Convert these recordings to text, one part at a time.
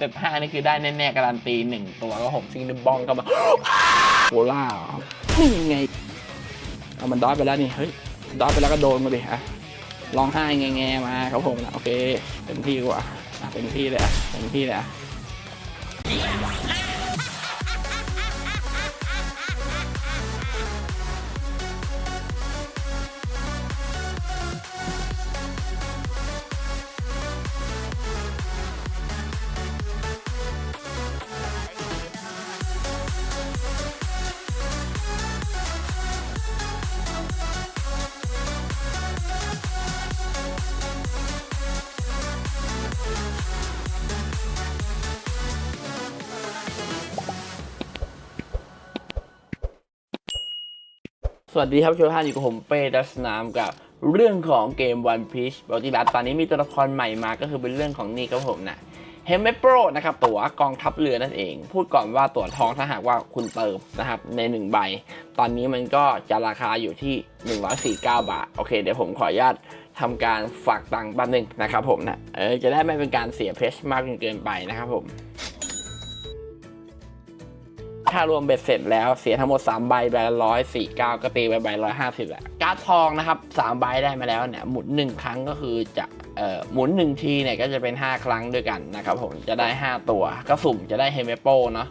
เต็ปห้านี่คือได้แน่ๆการันตีหนึ่งตัวก็ผมซิงดิบองก็มาโคล่าเหรอนี่ไงเอามันดอยไปแล้วนี่เฮ้ยดอยไปแล้วก็โดนมาดิฮะร้องไห้แง่ๆมาครับผมนะโอเคเต็มที่กว่าเต็มที่เลยอะเต็มที่เลย วัสดีครับชาวท่านอยู่กับผมเป้ดัสนามกับเรื่องของเกม One Piece ปกติแล้วตอนนี้มีตัวละครใหม่มาก็คือเป็นเรื่องของนี่ครับผมนะเฮมเมโปรนะครับตั๋วกองทัพเรือนั่นเอง พูดก่อนว่าตั๋วทองถ้าหากว่าคุณเติมนะครับใน 1 ใบ ตอนนี้มันก็จะราคาอยู่ที่ 149 บาท โอเค เดี๋ยวผมขออนุญาตทำการฝากตังค์แป๊บนึงนะครับผมนะเออจะได้ไม่เป็นการเสียเพชรมากจนเกินไปนะครับผม ถ้ารวมเบ็ดเสร็จแล้วเสียทั้งหมด 3 ใบใบละร้อยสี่เก้าก็ตีไปใบร้อยห้าสิบแหละการ์ดทองนะครับ3ใบได้มาแล้วเนี่ยหมุน1ครั้งก็คือจะเอ่อหมุน1ทีเนี่ยก็จะเป็น 5 ครั้งด้วยกันนะครับผมจะได้ 5 ตัว ก็สุ่มจะได้เฮเมโปเนาะ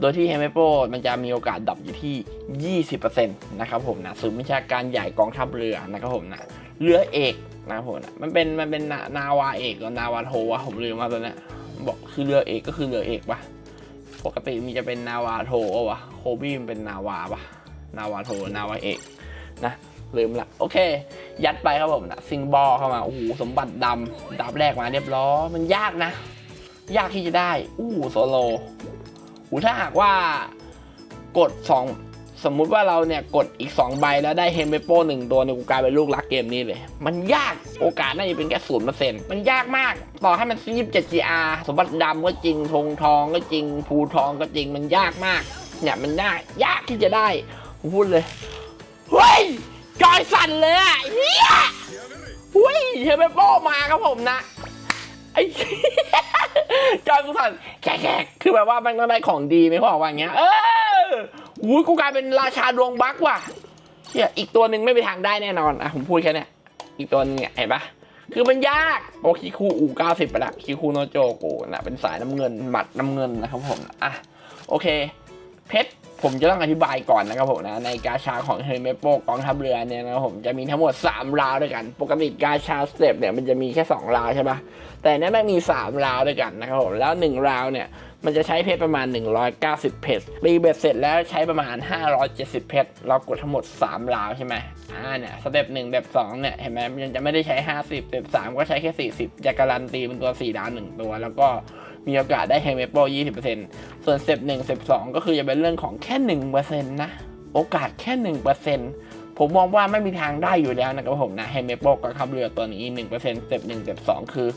โดยที่เฮเมโปมันจะมีโอกาสดับอยู่ที่ 20%นะครับผมนะศูนย์วิชาการใหญ่กองทัพเรือนะครับผมนะเรือเอกนะครับผมนะมันเป็นมันเป็นนาวาเอกหรือนาวาโทวะผมลืมมาตอนเนี้ยบอกคือเรือเอกก็คือเรือเอกปะ ปกติมีจะเป็นนาวาโทปะวะโคบี้มันเป็นนาวาปะนาวาโทนาวาเอกนะลืมละโอเค ยัดไปครับผมนะซิงบอลเข้ามาโอ้โหสมบัติดำดับแรกมาเรียบร้อยมันยากนะ ยากที่จะได้อู้โซโลหูถ้าหากว่ากดสอง สมมุติว่าเราเนี่ยกดอีก 2 ใบแล้วได้เฮมเบโป้หนึ่งตัวเนี่ยกูกลายเป็นลูกรักเกมนี้เลย มันยากโอกาสน่าจะเป็นแค่ศูนย์เปอร์เซ็นต์มันยากมาก ต่อให้มันยี่สิบเจ็ด GR สมบัติดำก็จริงธงทองก็จริงภูทองก็จริงมันยากมาก เนี่ยมันได้ยากที่จะได้ผมพูดเลยเฮ้ยจอยสั่นเลยอะเฮียเฮ้ยเฮมเบโป้มาครับผมนะไอ้จอยกูสั่นแขกคือแบบว่ามันต้องได้ของดีไหมเขาบอว่าอย่างเงี้ยเออ อุ้ยกูกลายเป็นราชาดวงบักว่ะเฮียอีกตัวหนึ่งไม่มีทางได้แน่นอนอะผมพูดแค่เนี้ยอีกตัวนึงเนี่ยเห็นปะคือมันยากโอคิคูอูเก้าสิบไปละคิคูโนโจกูนะเป็นสายน้ำเงินหมัดน้ำเงินนะครับผมอะโอเค เพชรผมจะต้องอธิบายก่อนนะครับผมนะในกาชาของเฮเมโปกองทัพเรือเนี่ยนะครับผมจะมีทั้งหมด 3 ราวด้วยกัน ปกติกาชาสเต็ปเนี่ยมันจะมีแค่ 2 ราวใช่ปะแต่นี้ไม่งมี 3 ราวด้วยกันนะครับผมแล้ว 1 ราวเนี่ย มันจะใช้เพชรประมาณ 190 เพชรรีเบ็ดเสร็จแล้วใช้ประมาณ 570 เพชรเรากดทั้งหมด 3 ราวใช่ไหมอ่าเนี่ยสเต็ปหนึ่งสเต็ปสองเนี่ยเห็นไหมมันจะไม่ได้ใช้ 50สเต็ปสามก็ใช้แค่ 40 จะการันตีเป็นตัว 4 ดาว 1 ตัว แล้วก็มีโอกาสได้เฮมเมโป20%ส่วนสเต็ปหนึ่งสเต็ปสองก็คือจะเป็นเรื่องของแค่หนึ่งเปอร์เซ็นต์นะโอกาสแค่หนึ่งเปอร์เซ็นต์ผมมองว่าไม่มีทางได้อยู่แล้วนะครับผมนะเฮมเมโปกับขับเรือตัวนี้หนึ่งเปอร์เซ็นต์สเต็ปหนึ่งสเต็ปสองคือ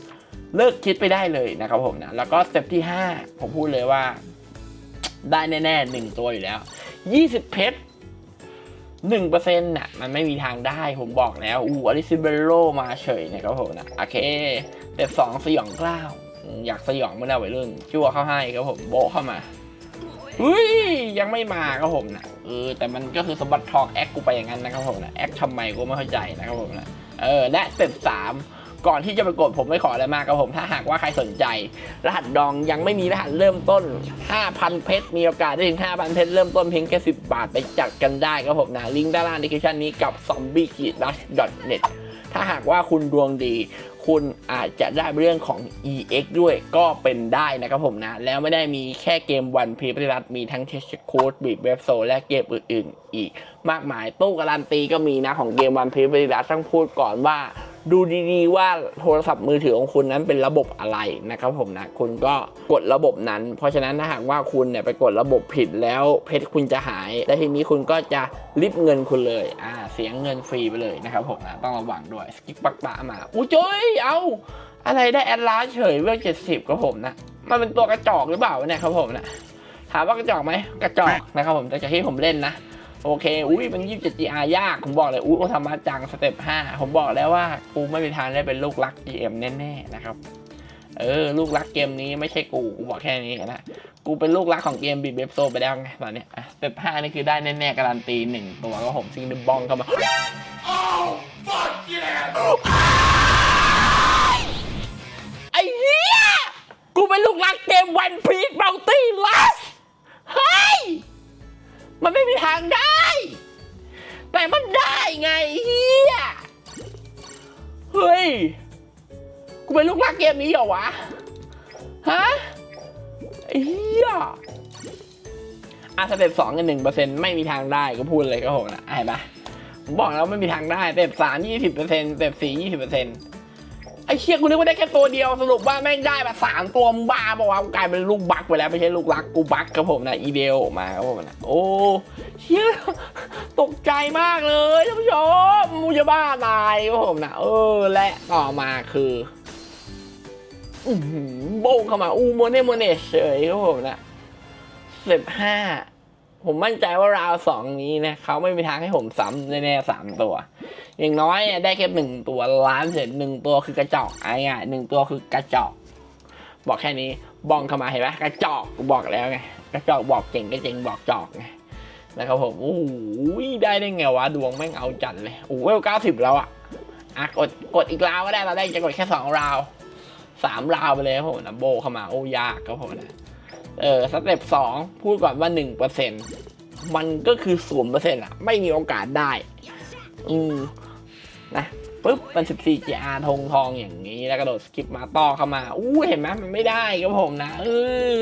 เลิกคิดไปได้เลยนะครับผมนะแล้วก็สเต็ปที่ห้าผมพูดเลยว่า ได้แน่ๆหนึ่งตัวอยู่แล้วยี่สิบเพชรหนึ่งเปอร์เซ็นต์น่ะมันไม่มีทางได้ผมบอกแล้วอูอลิซิเบโรมาเฉยนะครับผมนะโอเคสเต็ปสองสยองกล้าวอยากสยองเมื่อไหร่วัยรุ่นจั่วเข้าให้ครับผมโบเข้ามาอุ้ยยังไม่มาครับผมนะเออแต่มันก็คือสมบัติทองแอคกูไปอย่างนั้นนะครับผมนะแอคทำไมกูไม่เข้าใจนะครับผมนะเออและสเต็ปสาม ก่อนที่จะไปกดผมไม่ขออะไรมากครับผมถ้าหากว่าใครสนใจ รหัสดองยังไม่มีรหัสเริ่มต้น 5,000 เพชรมีโอกาสได้ถึง 5,000 เพชรเริ่มต้นเพียงแค่10 บาทไปจัดกันได้ครับผมนะลิงก์ด้านล่างดีคริปชันนี้กับ z o m b i e k i d a s n e t ถ้าหากว่าคุณดวงดีคุณอาจจะได้เรื่องของ EX ด้วยก็เป็นได้นะครับผมนะ แล้วไม่ได้มีแค่เกมวันพีปฏิรัตมีทั้งเทสโค้ดบีบเว็บโซและเกมอื่น ๆ อีก มากมายตู้การันตีก็มีนะของเกมวันพีปฏิรัตต้องพูดก่อนว่า ดูดีๆ ว่าโทรศัพท์มือถือของคุณนั้นเป็นระบบอะไรนะครับผมนะ คุณก็กดระบบนั้น เพราะฉะนั้นถ้าหากว่าคุณเนี่ยไปกดระบบผิดแล้วเพชรคุณจะหาย และทีนี้คุณก็จะริบเงินคุณเลยอ่าเสียเงินฟรีไปเลยนะครับผมนะต้องระวังด้วยสกิปปักปะมาอุ้ยเจ้ยเอาอะไรได้แอดลาเฉยเวลเจ็ดสิบครับผมนะมันเป็นตัวกระจอกหรือเปล่าเนี่ยครับผมนะถามว่ากระจอกไหมกระจอกนะครับผมจากที่ผมเล่นนะ โอเค อุ้ยมันยี่สิบเจ็ด GR ยาก ผมบอกเลย อุ้ยโอทามาจังสเต็ปห้าผมบอกแล้วว่ากูไม่มีทางได้เป็นลูกรัก GM แน่ๆนะครับ เออ ลูกรักเกมนี้ไม่ใช่กู กูบอกแค่นี้นะ กูเป็นลูกรักของเกมบีเบฟโซไปแล้วไงตอนเนี้ยอะสเต็ปห้านี่คือได้แน่ๆการันตีหนึ่งตัวก็ผมซิงเดบองเข้ามาไอ้เหี้ย กูเป็นลูกรักเกมวันพีชเบลตี้ลัสเฮ้ย มันไม่มีทางได้ แต่มันได้ไงเฮียเฮ้ย กูเป็นลูกรักเกมนี้เหรอวะ ฮะไอ้เฮียอะสเต็ปสองกับหนึ่งเปอร์เซ็นต์ไม่มีทางได้ก็พูดเลยก็โหนะเห็นปะผมบอกแล้วไม่มีทางได้สเต็ปสามยี่สิบเปอร์เซ็นต์สเต็ปสี่ยี่สิบเปอร์เซ็นต์ ไอ้เชี่ยกูนึกว่าได้แค่ตัวเดียวสรุปว่าแม่งได้มาสามตัวบ้าบอกว่ากลายเป็นลูกบักไปแล้วไม่ใช่ลูกรักกูบักกับผมนะอีเดลมาครับผมนะโอ้เชี่ยตกใจมากเลยท่านผู้ชมมูจะบ้าตายครับผมนะเออ และต่อมาคือโบงเข้ามาอูโมเนโมเนเฉยครับผมนะสิบห้า ผมมั่นใจว่าราวสองนี้นะเขาไม่มีทางให้ผมซ้ำแน่ๆสามตัว อย่างน้อยเนี่ยได้แค่หนึ่งตัวล้านเสร็จหนึ่งตัวคือกระจอกไอ้ง่ยหนึ่งตัวคือกระจอก บอกแค่นี้บองเข้ามาเห็นไหมกระจอกบอกแล้วไงกระจอกบอกเก่งก็เจ๋งบอกจอกไงนะครับผมโอ้โหได้ได้ไงวะดวงแม่งเอาจัดเลยโอ้เวลเก้าสิบแล้วอะอะกดกดอีกราวก็ได้เราได้จะกดแค่สองราวสามราวไปเลยครับผมนะโบเข้ามาโอ้ยากครับผมนะ เออสเต็ปสองพูดก่อนว่าหนึ่งเปอร์เซ็นมันก็คือศูนย์เปอร์เซ็นต์อะไม่มีโอกาสได้ อืมนะปุ๊บมันสิบสี่ GR ธงทองอย่างนี้แล้วกระโดดสกิปมาต่อเข้ามา อู้เห็นไหมมันไม่ได้ครับผมนะเออ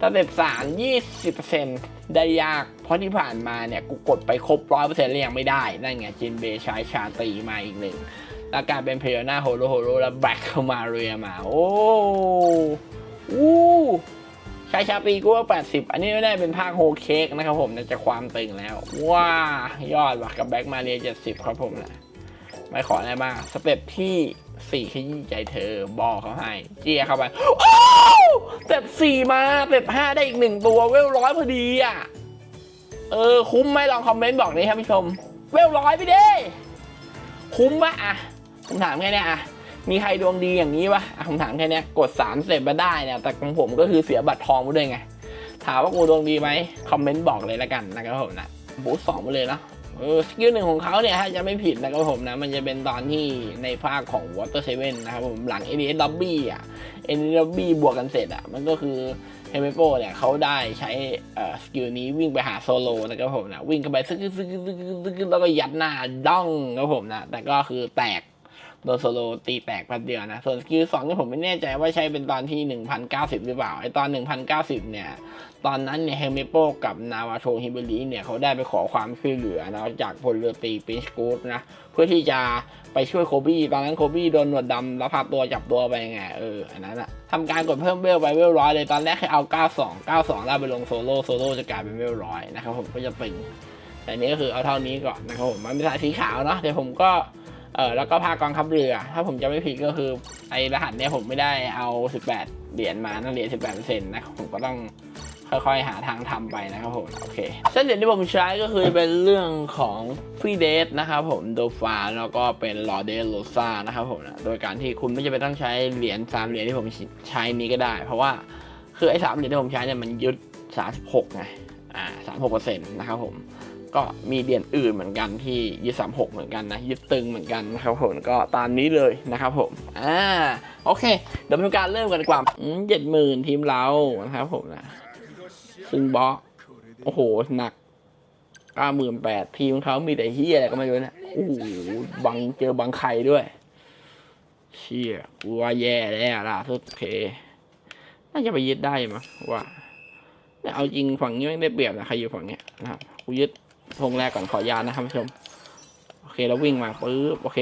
สเต็ปสามยี่สิบเปอร์เซ็นได้ยาก เพราะที่ผ่านมาเนี่ย กูกดไปครบร้อยเปอร์เซ็นต์แล้วยังไม่ได้ นั่นไงจินเบย์ใช้ชาตีมาอีกหนึ่งแล้วกลารเป็นเพลนาโฮโลโฮโลแล้วแบล็คเข้ามาเรียมา โอ้อู้ ใช้ชาปีกูว่า80 อันนี้ไม่ได้เป็นภาคโฮเค้กนะครับผมน่จะความตึงแล้ว ว้ายอดว่ะกับแบ็คมาเรีย70 ครับผมนะไม่ขออะไรมากสเต็ปที่4ขยี้ใจเธอบอกเขาให้ เจียเข้าไปโอ้สเต็ป4มาสเต็ป5ได้อีกหนึ่งตัวเวลร้อยพอดีอะ เออ คุ้มไหมลองคอมเมนต์บอกนี่ครับผู้ชม เวลร้อยไปเด้คุ้มปะอะผมถามแค่นี้อะ มีใครดวงดีอย่างนี้ปะอะผมถามแค่นี้กดสามเสร็จมาได้เนี่ยแต่ของผมก็คือเสียบัตรทองไปด้วยไง ถามว่ากูดวงดีไหมคอมเมนต์บอกเลยละกันนะครับผมนะบูสสองไปเลยเนาะเออสกิลหนึ่งของเขาเนี่ยถ้าจะไม่ผิดนะครับผมนะ มันจะเป็นตอนที่ในภาคของ Water Seven นะครับผมหลัง a d s Lobby อะ a d s Lobby บวกกันเสร็จอะ มันก็คือเฮมิโปเนี่ยเขาได้ใช้สกิลนี้วิ่งไปหาโซโลนะครับผมนะ วิ่งเข้าไปซึกซึกซึกซึกซึกแล้วก็ยัดหน้าด้องครับผมนะ แต่ก็คือแตก โดนโซโลตีแตกแป๊บเดียวนะ ส่วนสกิลสองเนี่ยผมไม่แน่ใจว่าใช้เป็นตอนที่ 1090 หรือเปล่า ไอตอน 1090 เนี่ย ตอนนั้นเนี่ยเฮมิโปกับนาวาโชฮิเบริเนี่ยเขาได้ไปขอความช่วยเหลือนะจากพลเรือตีปินชกูดนะ เพื่อที่จะไปช่วยโคบี้ ตอนนั้นโคบี้โดนหนวดดำแล้วพาตัวจับตัวไปไง เออ อันนั้นอะทำการกดเพิ่มเวลไปเวลร้อยเลย ตอนแรกให้เอา 92 92 แล้วไปลงโซโล่ โซโล่จะกลายเป็นเวลร้อยนะครับผมก็จะตึงแต่นนี้ก็คือเอาเท่านี้ก่อนนะครับผมมันเป็นสายสีขาวเนาะเดี๋ยวผมก็ เออแล้วก็พากองทัพเรือ ถ้าผมจะไม่ผิดก็คือไอรหัสเนี้ยผมไม่ได้เอา 18 เหรียญมานั่นเหรียญ18%นะครับผมก็ต้องค่อยๆหาทางทำไปนะครับผมโอเคเส้นเหรียญที่ผมใช้ก็คือเป็นเรื่องของฟีเดสนะครับผมโดฟาแล้วก็เป็นลอเดโลซานะครับผมนะโดยการที่คุณไม่จำเป็นต้องใช้เหรียญสามเหรียญที่ผมใช้นี้ก็ได้ เพราะว่าคือไอ้สามเหรียญที่ผมใช้เนี่ยมันยึด 36ไงอ่า36%นะครับผม ก็มีเหรียญอื่นเหมือนกันที่ยึดสามหกเหมือนกันนะยึดตึงเหมือนกันนะครับผมก็ตามนี้เลยนะครับผมอ่าโอเคเดี๋ยวเป็นการเริ่มกันดีกว่าเจ็ดหมื่นทีมเรานะครับผมนะซึ่งบล็อกโอ้โหหนักเก้าหมื่นแปดทีมเขามีแต่เฮียอะไรก็ไม่รู้นะโอ้โหบังเจอบังไข่ด้วยเชี่ยกูว่าแย่แล้วล่ะสุดโอเคน่าจะไปยึดได้มั้งว่าเนี่ยเอาจริงฝั่งนี้ไม่ได้เปรียบนะใครอยู่ฝั่งเนี้ยนะครับกูยึด ธงแรกก่อนขออนุญานะครับผู้ชม โอเคแล้ววิ่งมาปึ๊บโอเค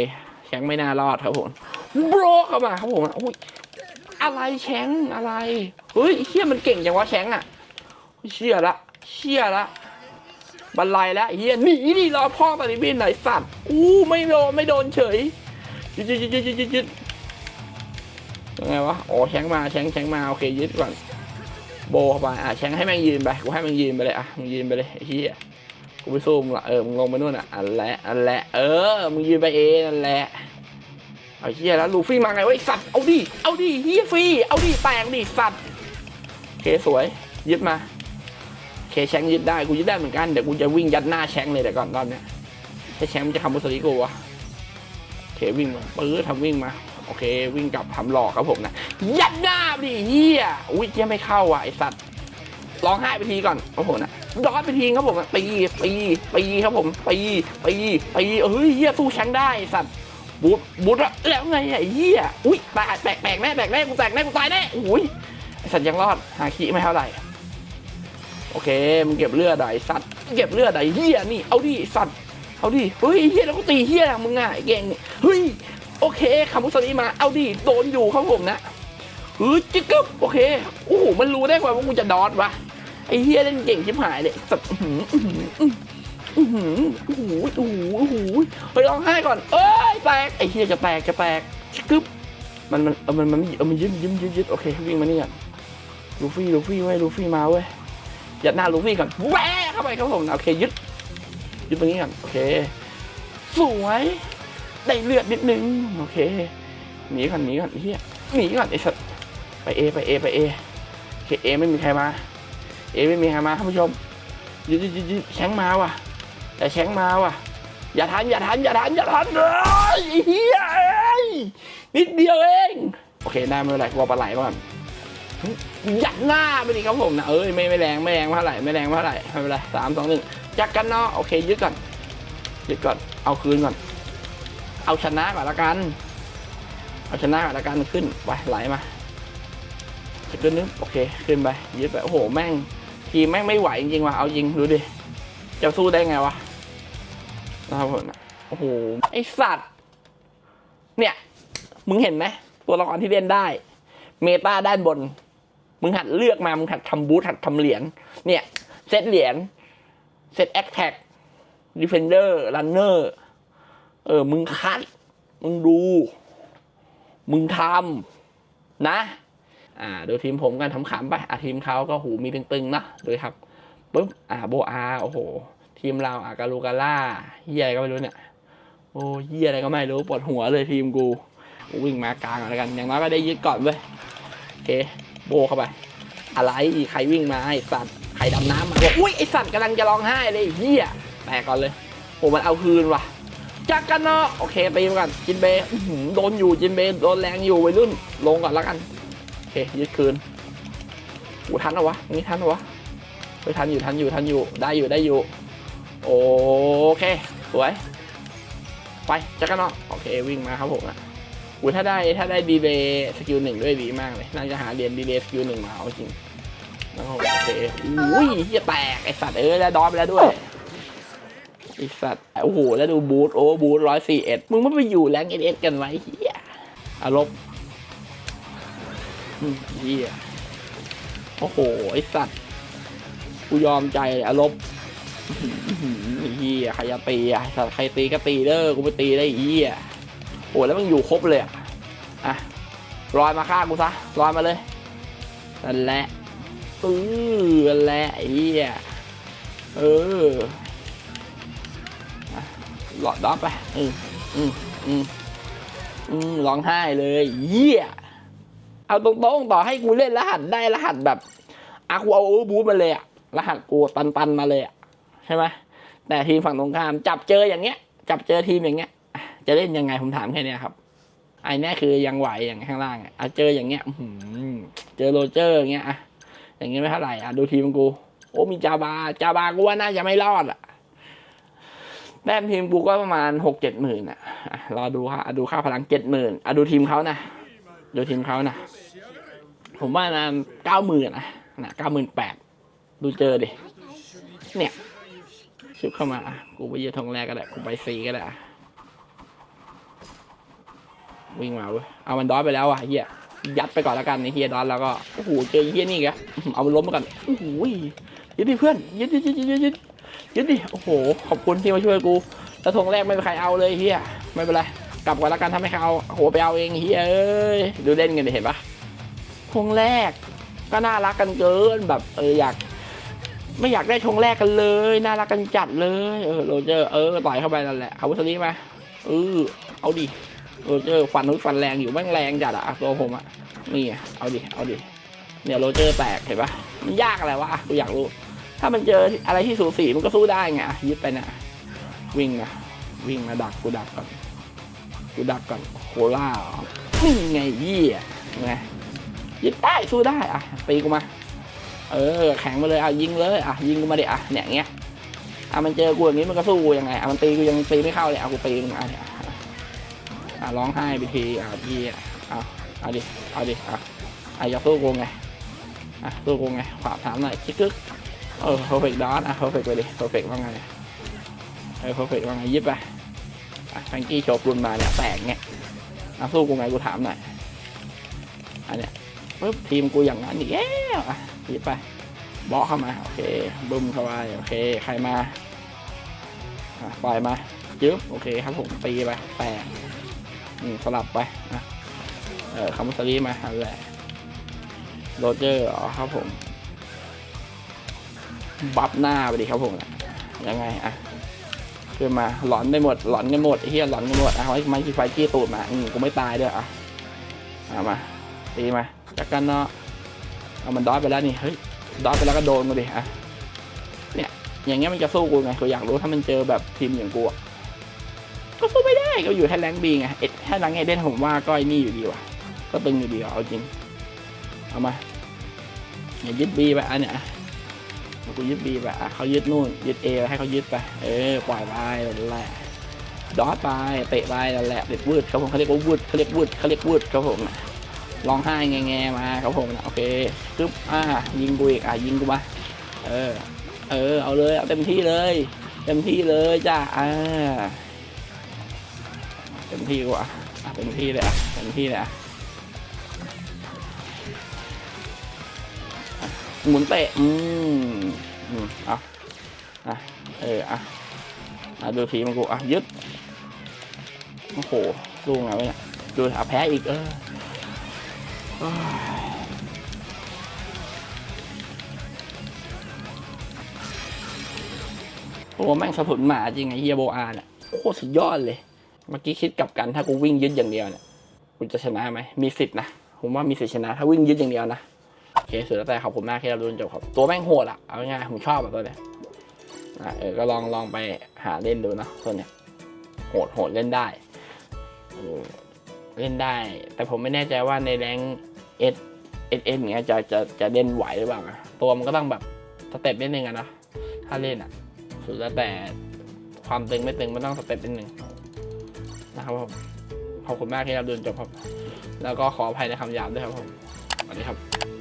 แชงไม่น่ารอดครับผมโบรเข้ามาครับผมอุ้ยอะไรแชงอะไรเฮ้ยเชี่ยมันเก่งจังวะแชงอะเชี่ยละเชี่ยละบันไลแล้วเฮียหนีดิรอพ่อปฏิบินไหนสัตว์อู้ไม่โดนไม่โดนเฉยยึดยึดยึดยึดยึดยึดยังไงวะอ๋อแชงมาแชงแชงมาโอเคยึดก่อนโบเข้าไปอะแชงให้แม่งยืนไปกูให้แม่งยืนไปเลยอะมึงยืนไปเลยเฮีย กูไปสู้มึงละเออมึงลงไปนู่นอะอันแหละอันแหละเออมึงยืนไปเองนั่นแหละเอาเฮียแล้วลูฟี่มาไงวะไอสัตว์เอาดิเอาดิเฮียฟรีเอาดิแตกดิสัตว์เคสวยยึดมา เคแชงยึดได้กูยึดได้เหมือนกันเดี๋ยวกูจะวิ่งยัดหน้าแชงเลยเดี๋ยวก่อนรอบเนี้ยถ้าแชงมันจะทำมุสลิกูวะเควิ่งมาปื้อทำวิ่งมาโอเค วิ่งกลับทำหลอกครับผมนะยัดหน้าดิเฮียอุ้ยเฮียไม่เข้าว่ะไอสัตว์ ร้องไห้ไปทีก่อนโอ้โหนะร้อนไปทีครับผมนะตีตีตีครับผมตีตีตีเฮ้ยเฮียสู้แชงได้ไอ้สัตว์บูทบูทแล้วไงไอ้เหี้ยอุ้ยแตกแตกแตกแน่แตกแน่กูแตกแน่กูตายแน่อุ้ยสัตว์ยังรอดหาขี้ไม่เท่าไหร่โอเคมึงเก็บเลือดไอ้สัตว์เก็บเลือดไอ้เหี้ยนี่เอาดิสัตว์เอาดิเฮ้ยเหี้ยแล้วก็ตีเหี้ยมึงอะไอ้เก่งเฮ้ยโอเคคำมุสลีมาเอาดิโดนอยู่ครับผมนะเฮ้ยจิ๊กกึ๊บโอเคโอ้โหมันรู้ได้ไงว่ากูจะดอดวะ ไอ้เหี้ยเล่นเก่งชิบหายเลยสัตว์อื้อหืออื้อหืออื้อหือโอ้โหโอ้โหโอ้โหไปร้องไห้ก่อนเอ้ยแตกไอ้เฮียจะแตกจะแตกกึ๊บมันมันเออมันมันเออมันยึดยึดยึดยึดโอเควิ่งมานี่ก่อนลูฟี่ลูฟี่เว้ยลูฟี่มาเว้ยยัดหน้าลูฟี่ก่อนแหวะเข้าไปครับผมโอเคยึดยึดตรงนี้ก่อนโอเคสวยได้เลือดนิดนึงโอเคหนีก่อนหนีก่อนไอเฮียหนีก่อนไอ้สัตไปเอไปเอไปเอโอเคเอไม่มีใครมา เอไม่มีใครมาท่านผู้ชมยึดยึดยึดยึดแชงมาว่ะ แต่แชงมาว่ะ อย่าทันอย่าทันอย่าทันอย่าทันเลยเฮียนิดเดียวเอง โอเคได้ไม่เป็นไรกลัวปลาไหลก่อนยัดหน้าไปดิครับผมนะเอ้ยไม่ไม่แรงไม่แรงเท่าไหร่ไม่แรงเท่าไหร่ไม่เป็นไรสามสองหนึ่งจักกันเนาะโอเคยึดก่อนยึดก่อนเอาคืนก่อน เอาชนะก่อนละกัน เอาชนะก่อนละกันขึ้นไปไหลมาจะขึ้นนึงโอเคขึ้นไปยึดไปโอ้โหแม่ง ทีมแม่งไม่ไหวจริงๆว่ะเอายิงดูดิ จะสู้ได้ไงวะนะครับผมโอ้โหไอสัตว์ เนี่ย มึงเห็นไหมตัวละครที่เล่นได้ เมตาด้านบน มึงหัดเลือกมา มึงหัดทำบูทหัดทำเหรียญเนี่ย เซตเหรียญเซตแอคแท็กดิเฟนเดอร์รันเนอร์เออ มึงคัด มึงดู มึงทำนะ อ่าดยทีมผมกันทำขำไปอะทีมเขาก็หูมีตึงๆนะดยครับปุ๊บอ่าโบอาโอ้โห ทีมเราอากาลูกาล่าเฮียอะไรก็ไม่รู้เนี่ยโอ้เฮียอะไรก็ไม่รู้ปวดหัวเลยทีมกูกูวิ่งมากลางอนแล้วกัน อย่างน้อยก็ได้ยึดก่อนเว้ยโอเคโบเข้าไป อะไรใครวิ่งมาไอ้สัตว์ใครดำน้ำมาบอกอุ้ยไอสัตว์กำลังจะร้องไห้เลยเฮียแตกก่อนเลยโอ้มันเอาคืนว่ะจักกันเนาะโอเคตีมาก่อนจินเบย์หือโดนอยู่จินเบย์โดนแรงอยู่วัยรุ่นลงก่อนแล้วกัน เคยึดคืนกูทันเหรอวะนี่ทันเหรอวะไปทันอยู่ทันอยู่ทันอยู่ได้อยู่ได้อยู่ โอเคสวยไปจักรเนาะโอเควิ่งมาครับผมอะอุ้ยถ้าได้ถ้าได้ดีเลย์สกิลหนึ่งด้วยดีมากเลยน่าจะหาเรียนดีเลย์สกิลหนึ่งมาเอาจริงนะครับผมโอเคอุ้ยเฮียแตกไอสัตว์เอ้ยแล้วดอมไปแล้วด้วยไอสัตว์โอ้โหแล้วดูบูทโอเวอร์บูทร้อยสี่เอ็ดมึงไม่ไปอยู่แรงเอเอสกันไว้เฮียอารมณ์ เฮียโอ้โห ไอสัตว์กูยอมใจเลยอารมณ์เฮียใครจะตีอะใครตีก็ตีเด้อกูไปตีได้เฮียโอ้แล้วมันอยู่ครบเลยอะอะลอยมาฆ่ากูซะลอยมาเลยนั่นแหละเออนั่นแหละเฮียเออหลอดดอปไปอืมอืมอืมอืมร้องไห้เลยเฮีย เอาตรงๆต่อให้กูเล่นรหัสได้รหัสแบบอากูเอาโอเวอร์บูมาเลยอะรหัสกูตันๆมาเลยอะใช่ไหมแต่ทีมฝั่งตรงข้ามจับเจออย่างเงี้ย จับเจอทีมอย่างเงี้ย จะเล่นยังไงผมถามแค่นี้ครับไอ้เนี่ยคือยังไหวอย่างข้างล่างอะเจออย่างเงี้ยเจอโรเจอร์อย่างเงี้ยอะอย่างเงี้ยไม่เท่าไหร่อะดูทีมกู โอ้มีจาบาจาบากูว่าน่าจะไม่รอดอะแต้มทีมกูก็ประมาณหกเจ็ดหมื่นอะรอดูค่ะอะดูค่าพลังเจ็ดหมื่นอะดูทีมเขานะ ดูทีมเขานะ ผมว่านะเก้าหมื่นอะนะเก้าหมื่นแปดดูเจอดิ เนี่ยชิบเข้ามาอะกูไปยืนทองแรกก็ได้ กูไปซีก็ได้ วิ่งมาเว้ย เอามันดอสไปแล้วอะเฮียยัดไปก่อนแล้วกันไอ้เฮียดอสแล้วก็ โอ้โห เจอเฮียนี่แกเอามันล้มไปก่อน โอ้โหยึดดิเพื่อน ยึดยึดยึดยึดยึดยึดยึดดิ โอ้โห ขอบคุณที่มาช่วยกู แล้วทงแรกไม่มีใครเอาเลยเฮียไม่เป็นไร กลับก่อนแล้วกันถ้าไม่ใครเอาโอ้โหไปเอาเองเฮียเอ้ยดูเล่นกันดิเห็นปะทงแรก ก็น่ารักกันเกินแบบเอออยาก ไม่อยากได้ชงแรกกันเลย น่ารักกันจัดเลยเออโรเจอร์เออต่อยเข้าไปนั่นแหละเอาวุธนี้มาเออเอาดิโรเจอร์ฟันนุ้ยฟันแรงอยู่แม่งแรงจัดอะตัวผมอะนี่ไงเอาดิเอาดิเนี่ยโรเจอร์แตกเห็นปะมันยากอะไรวะอะกูอยากรู้ ถ้ามันเจออะไรที่สูสีมันก็สู้ได้ไงอะยึดไปนะวิ่งนะวิ่งมาดักกูดักก่อน กูดักก่อนโคล่าหรอนี่ไงเยี่ยไงยึดได้สู้ได้อะตีกูมา เออ แข็งมาเลยอะยิงเลยอะยิงกูมาเดิอะเนี่ยเงี้ยอะมันเจอกูอย่างงี้มันก็สู้กูยังไงอะมันตีกูยังตีไม่เข้าเลยอะกูตีมึงอะเนี่ยอะอะร้องไห้ไปทีอะพี่อะเอาเอาดิเอาดิอะอะอยากสู้กูไงอะสู้กูไงขวาถามหน่อยจิ๊กกึกเออ perfect dot อะ perfect ไปดิ perfect ว่าไงเออ perfect ว่าไงยิบไป อะแฟงกี้โชว์ปรุนมาเนี่ยแตกเงี้ยอะสู้กูไงกูถามหน่อยอันเนี้ยปึ๊บทีมกูอย่างนั้นอีกแล้วอะยิบไปเบาะเข้ามาโอเคบึ้มเข้าไปโอเค ใครมาอะปล่อยมายึบโอเคครับผมตีไปแปะอืมสลับไปอะเออคามุสลีมาอันแหละโรเจอร์อ๋อครับผม บัฟหน้าไปดิครับผมยังไงอะ ขึ้นมาหลอนได้หมดหลอนกันหมดเฮียหลอนกันหมดเอะไว้ไม้ขีไฟกี้ตูดมาอืมกูไม่ตายด้วยอะเอะมาตีมาจักกันเนาะเอามันดอทไปแล้วนี่เฮ้ยดอทไปแล้วก็โดนกูดิอะเนี่ยอย่างเงี้ยมันจะสู้กูไงกูอยากรู้ถ้ามันเจอแบบทีมอย่างกูอะก็สู้ไม่ได้ก็อยู่แค่แรงบีไงเอ็ดแค่แรงเอเดนผมว่าก็ไอ้นี่อยู่ดีว่ะก็ตึงอยู่ดีว่ะเอาจริงเอามาอย่ายึดบีไปอันเนี้ย กูยึดบีไปเขายึดนู่นยึดเอให้เขายึดไป เออปล่อยไปนั่นแหละดอทไปเตะไปนั่นแหละเด็ดวืดเขาผมเขาเรียกว่าวูดเขาเรียกวูดเขาเรียกวูดครับผมร้องไห้แงๆมาครับผมนะโอเคปึ๊บอ่ายิงกูอีกอะยิงกูมาเออ เออเอาเลยเอาเต็มที่เลย เต็มที่เลยจ้าอ่าเต็มที่กูอะอะเต็มที่เลยอะเต็มที่เลยอะ หมุนเตะ อืมอืมเอาอะ เออ อะอะดูทีมันกู อะ ยึด โอ้โหสู้ไงวะเนี่ยดูอะแพ้อีก เออโอ้แม่งสะทุนหมาจริงไอเฮียโบอาเนี่ยโคตรสุดยอดเลย เมื่อกี้คิดกลับกันถ้ากูวิ่งยึดอย่างเดียวเนี่ยกูจะชนะไหมมีสิทธิ์นะ ผมว่ามีสิทธิ์ชนะ ถ้าวิ่งยึดอย่างเดียวนะ โอเคสุดแล้วแต่ขอบคุณมากที่เราดูจนจบครับตัวแม่งโหดอะเอาง่ายผมชอบแบบตัวเนี้ยอะเออก็ลองลองไปหาเล่นดูนะตัวเนี้ยโหดโหดเล่นได้เล่นได้ แต่ผมไม่แน่ใจว่าในแรงเอสเอสเอสอย่างเงี้ยจะจะจะเล่นไหวหรือเปล่านะตัวมันก็ต้องแบบสเต็ปนิดนึงอะนะถ้าเล่นอะสุดแล้วแต่ความตึงไม่ตึงมันต้องสเต็ปนิดนึงนะครับผมขอบคุณมากที่รับดูจนจบครับ แล้วก็ขออภัยในคำหยาบด้วยครับผมสวัสดีครับ